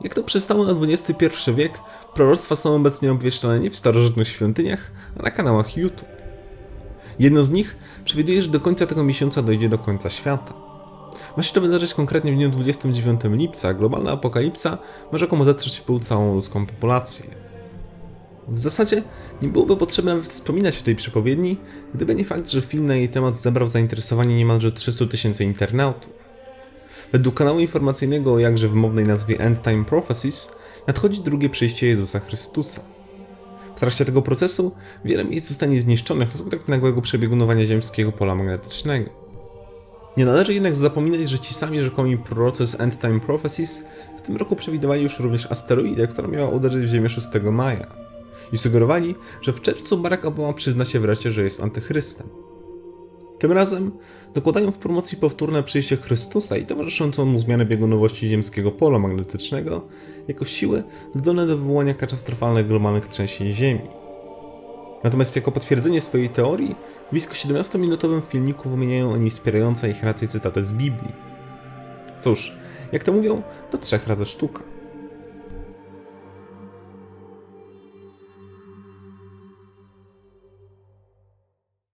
Jak to przystało na XXI wiek, proroctwa są obecnie obwieszczane nie w starożytnych świątyniach, a na kanałach YouTube. Jedno z nich przewiduje, że do końca tego miesiąca dojdzie do końca świata. Ma się to wydarzyć konkretnie w dniu 29 lipca, globalna apokalipsa ma rzekomo zetrzeć w pył całą ludzką populację. W zasadzie nie byłoby potrzeby nawet wspominać o tej przepowiedni, gdyby nie fakt, że film na jej temat zebrał zainteresowanie niemalże 300 tysięcy internautów. Według kanału informacyjnego o jakże wymownej nazwie End Time Prophecies nadchodzi drugie przyjście Jezusa Chrystusa. W trakcie tego procesu wiele miejsc zostanie zniszczonych wskutek nagłego przebiegunowania ziemskiego pola magnetycznego. Nie należy jednak zapominać, że ci sami rzekomi prorocy z End Time Prophecies w tym roku przewidywali już również asteroidę, która miała uderzyć w Ziemię 6 maja. I sugerowali, że w czerwcu Barack Obama przyzna się wreszcie, że jest antychrystem. Tym razem dokładają w promocji powtórne przyjście Chrystusa i towarzyszącą mu zmianę biegunowości ziemskiego pola magnetycznego jako siły zdolne do wywołania katastrofalnych globalnych trzęsień Ziemi. Natomiast jako potwierdzenie swojej teorii, w blisko 17-minutowym filmiku wymieniają oni wspierające ich racje cytaty z Biblii. Cóż, jak to mówią, to trzech razy sztuka.